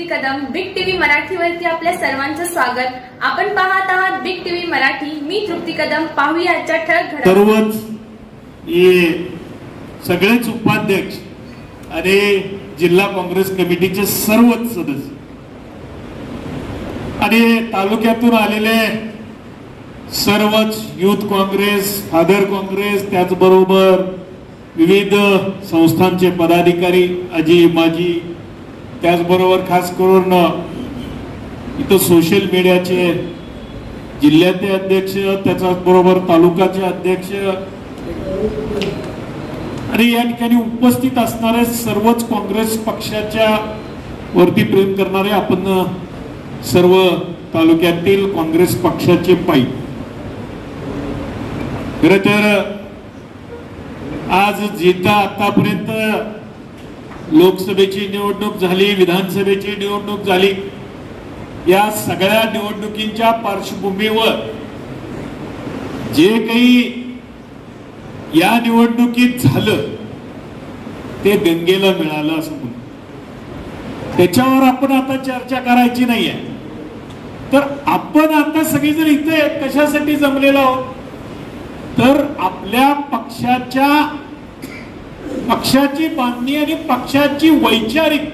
तृप्ती Kadam big TV मराठीवरती आपल्या सर्वांचं स्वागत. आपण पाहत आहात बिग टीव्ही मराठी. मी तृप्ती कदम. पाहूया आजच्या ठळक घडामोडी. सर्वच सगळेच उपाध्यक्ष आणि जिल्हा काँग्रेस कमिटीचे सर्वच सदस्य आणि तालुक्यातून आलेले सर्वच युथ काँग्रेस फादर काँग्रेस त्याचबरोबर विविध संस्थांचे पदाधिकारी आजी माजी त्याचबरोबर खास करून इथं सोशल मीडियाचे जिल्ह्याचे अध्यक्ष त्याच्याच बरोबर तालुकाचे अध्यक्ष आणि या ठिकाणी उपस्थित असणारे सर्वच काँग्रेस पक्षाच्या वरती प्रेम करणारे आपण सर्व तालुक्यातील काँग्रेस पक्षाचे पायी. खर तर आज जिथं आतापर्यंत लोकसभेची निवडणूक झाली विधानसभेची निवडणूक झाली या सगळ्या निवडणुकींच्या पार्श्वभूमीवर जे काही या निवडणुकीत झालं ते गंगेला मिळालं असं म्हणून. त्याच्यावर आपण आता चर्चा करायची नाहीये. तर आपण आता सगळेजण इथे कशासाठी जमलेलो आहोत? तर आपल्या पक्षाच्या पक्षाची बांधणी आणि पक्षाची वैचारिक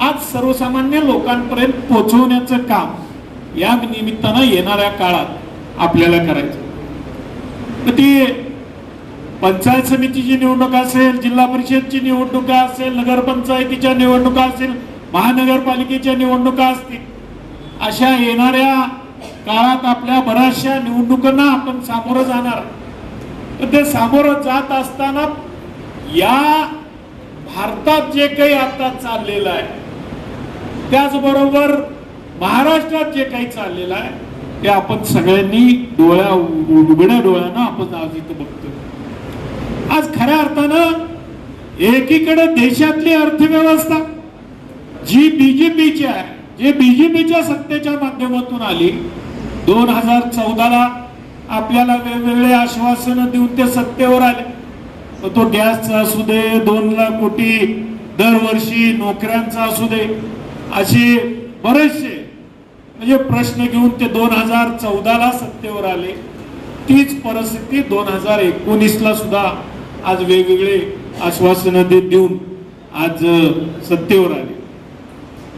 आज सर्वसामान्य लोकांपर्यंत पोहोचवण्याचं काम या निमित्तानं येणाऱ्या काळात आपल्याला करायचं. तर ती पंचायत समितीची निवडणूक असेल जिल्हा परिषदची निवडणुका असेल नगरपंचायतीच्या निवडणुका असेल महानगरपालिकेच्या निवडणुका असतील अशा येणाऱ्या काळात आपल्या बऱ्याचशा निवडणुकांना आपण सामोरं जाणार. तर ते सामोरं जात असताना या भारतात जे काही आता चाललेलं आहे त्याचबरोबर महाराष्ट्रात जे काही चाललेलं आहे ते आपण सगळ्यांनी डोळ्या उघड्या डोळ्यानं आपण आज इथं बघतो आज खऱ्या अर्थानं एकीकडे देशातली अर्थव्यवस्था जी बीजेपीची आहे जे बीजेपीच्या सत्तेच्या माध्यमातून आली दोन हजार चौदाला आपल्याला वेगवेगळे आश्वासनं देऊन ते सत्तेवर आले. तर तो गॅसचा असू दे दोन लाख कोटी दरवर्षी नोकऱ्यांचा असू दे असे बरेचसे म्हणजे प्रश्न घेऊन ते दोन हजार चौदाला सत्तेवर आले. तीच परिस्थिती दोन हजार एकोणीसला सुद्धा आज वेगवेगळे आश्वासनं देत देऊन आज सत्तेवर आले.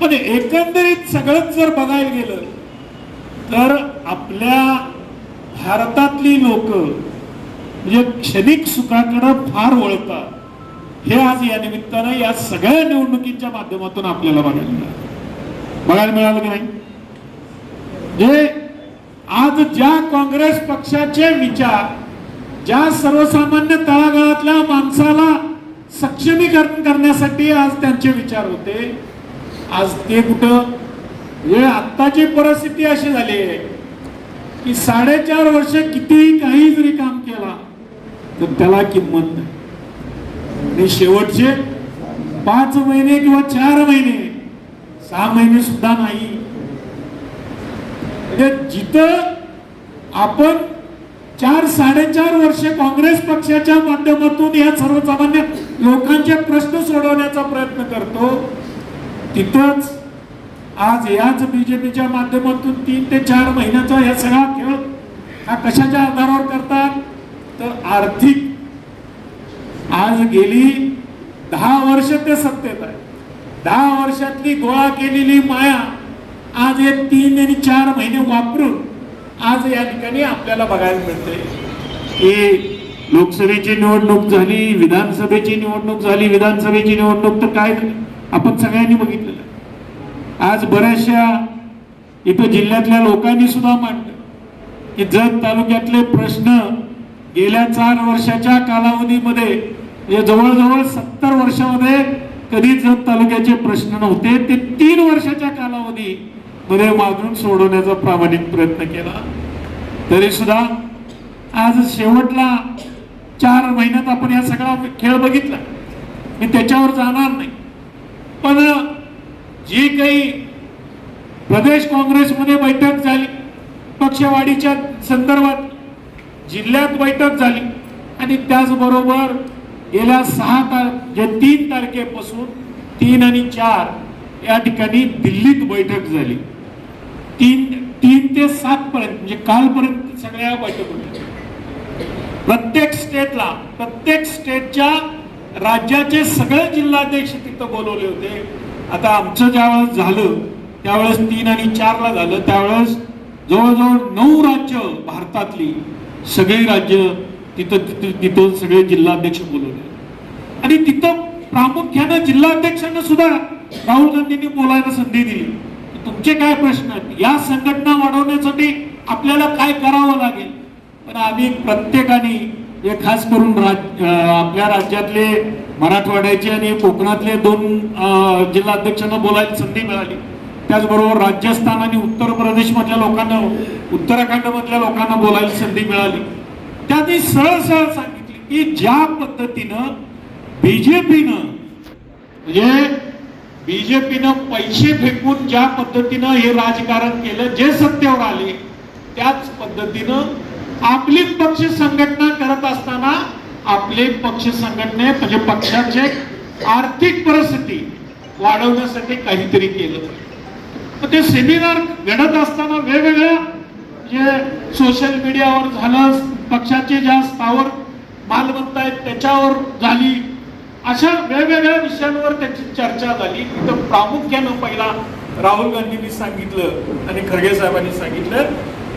पण एकंदरीत सगळंच जर बघायला गेलं तर आपल्या भारतातली लोक म्हणजे क्षणिक सुखाकडं फार वळतात. हे आज या निमित्तानं या सगळ्या निवडणुकीच्या माध्यमातून आपल्याला बघायला मिळालं. बघायला मिळालं की नाही? जे आज ज्या काँग्रेस पक्षाचे विचार ज्या सर्वसामान्य तळागाळातल्या माणसाला सक्षमीकरण करण्यासाठी आज त्यांचे विचार होते आज ते कुठं? म्हणजे आत्ताची परिस्थिती अशी झाली आहे की साडेचार वर्ष कितीही काही जरी काम तर त्याला किंमत नाही. आणि शेवटचे पाच महिने किंवा चार महिने सहा महिने सुद्धा नाही. म्हणजे जिथं आपण चार साडेचार वर्ष काँग्रेस पक्षाच्या माध्यमातून या सर्वसामान्य लोकांचे प्रश्न सोडवण्याचा प्रयत्न करतो तिथंच आज याच बीजेपीच्या माध्यमातून तीन ते चार महिन्याचा या सगळा खेळ हा कशाच्या आधारावर करतात? तर आर्थिक. आज गेली दहा वर्ष ते सत्तेत आहे. दहा वर्षातली गोळा केलेली माया आज हे तीन आणि चार महिने वापरून आज या ठिकाणी आपल्याला बघायला मिळते. की लोकसभेची निवडणूक झाली विधानसभेची निवडणूक झाली विधानसभेची निवडणूक तर काय झाली? आपण सगळ्यांनी बघितलेलं आज बऱ्याचशा इथं जिल्ह्यातल्या लोकांनी सुद्धा मांडलं की जत तालुक्यातले प्रश्न गेल्या चार वर्षाच्या कालावधीमध्ये म्हणजे जवळजवळ सत्तर वर्षामध्ये कधीच जत तालुक्याचे प्रश्न नव्हते. ते तीन वर्षाच्या कालावधी मध्ये मागून सोडवण्याचा प्रामाणिक प्रयत्न केला. तरी सुद्धा आज शेवटला चार महिन्यात आपण या सगळा खेळ बघितला. मी त्याच्यावर जाणार नाही. पण जी काही प्रदेश काँग्रेसमध्ये बैठक झाली पक्षवाढीच्या संदर्भात जिल्ह्यात बैठक झाली. आणि त्याचबरोबर गेल्या सहा तार जे तीन तारखेपासून तीन आणि चार या ठिकाणी दिल्लीत बैठक झाली. तीन तीन ते सात पर्यंत म्हणजे कालपर्यंत सगळ्या बैठक होत्या. प्रत्येक स्टेटला प्रत्येक स्टेटच्या राज्याचे सगळे जिल्हाध्यक्ष तिथं बोलवले होते. आता आमचं ज्यावेळेस झालं त्यावेळेस तीन आणि चारला झालं. त्यावेळेस जवळजवळ नऊ राज्य भारतातली सगळी राज्य तिथं तिथं तिथं सगळे जिल्हाध्यक्ष बोलवले. आणि तिथं प्रामुख्यानं जिल्हाध्यक्षांना सुद्धा राहुल गांधींनी बोलायला संधी दिली. तुमचे काय प्रश्न आहेत? या संघटना वाढवण्यासाठी आपल्याला काय करावं लागेल? पण आम्ही प्रत्येकाने हे खास करून राज आपल्या राज्यातले मराठवाड्याचे आणि कोकणातले दोन जिल्हाध्यक्षांना बोलायला संधी मिळाली. त्याचबरोबर राजस्थान आणि उत्तर प्रदेश मधल्या लोकांना उत्तराखंड मधल्या लोकांना बोलायला संधी मिळाली. त्यांनी सरळ सरळ सांगितले की ज्या पद्धतीनं बीजेपीनं म्हणजे बीजेपीनं पैसे फेकून ज्या पद्धतीनं हे राजकारण केलं जे सत्तेवर आले त्याच पद्धतीनं आपली पक्ष संघटना करत असताना आपले पक्ष संघटने म्हणजे पक्षाचे आर्थिक परिस्थिती वाढवण्यासाठी काहीतरी केलं. ते सेमिनार घडत असताना वेगवेगळ्या जे सोशल मीडियावर झालं पक्षाचे ज्या स्थावर मालमत्ता आहेत त्याच्यावर झाली. अशा वेगवेगळ्या विषयांवर त्याची चर्चा झाली. तिथं प्रामुख्यानं पहिला राहुल गांधींनी सांगितलं आणि खरगे साहेबांनी सांगितलं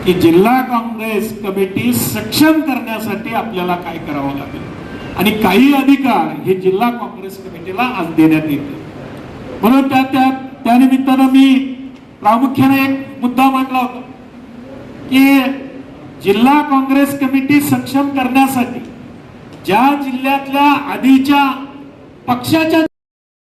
की जिल्हा काँग्रेस कमिटी सक्षम करण्यासाठी आपल्याला काय करावं लागेल? आणि काही अधिकार हे जिल्हा काँग्रेस कमिटीला आज देण्यात येतील. म्हणून त्या त्या त्यानिमित्तानं मी प्रामुख्याने एक मुद्दा मांडला होता की जिल्हा काँग्रेस कमिटी सक्षम करण्यासाठी ज्या जिल्ह्यातल्या आधीच्या पक्षाच्या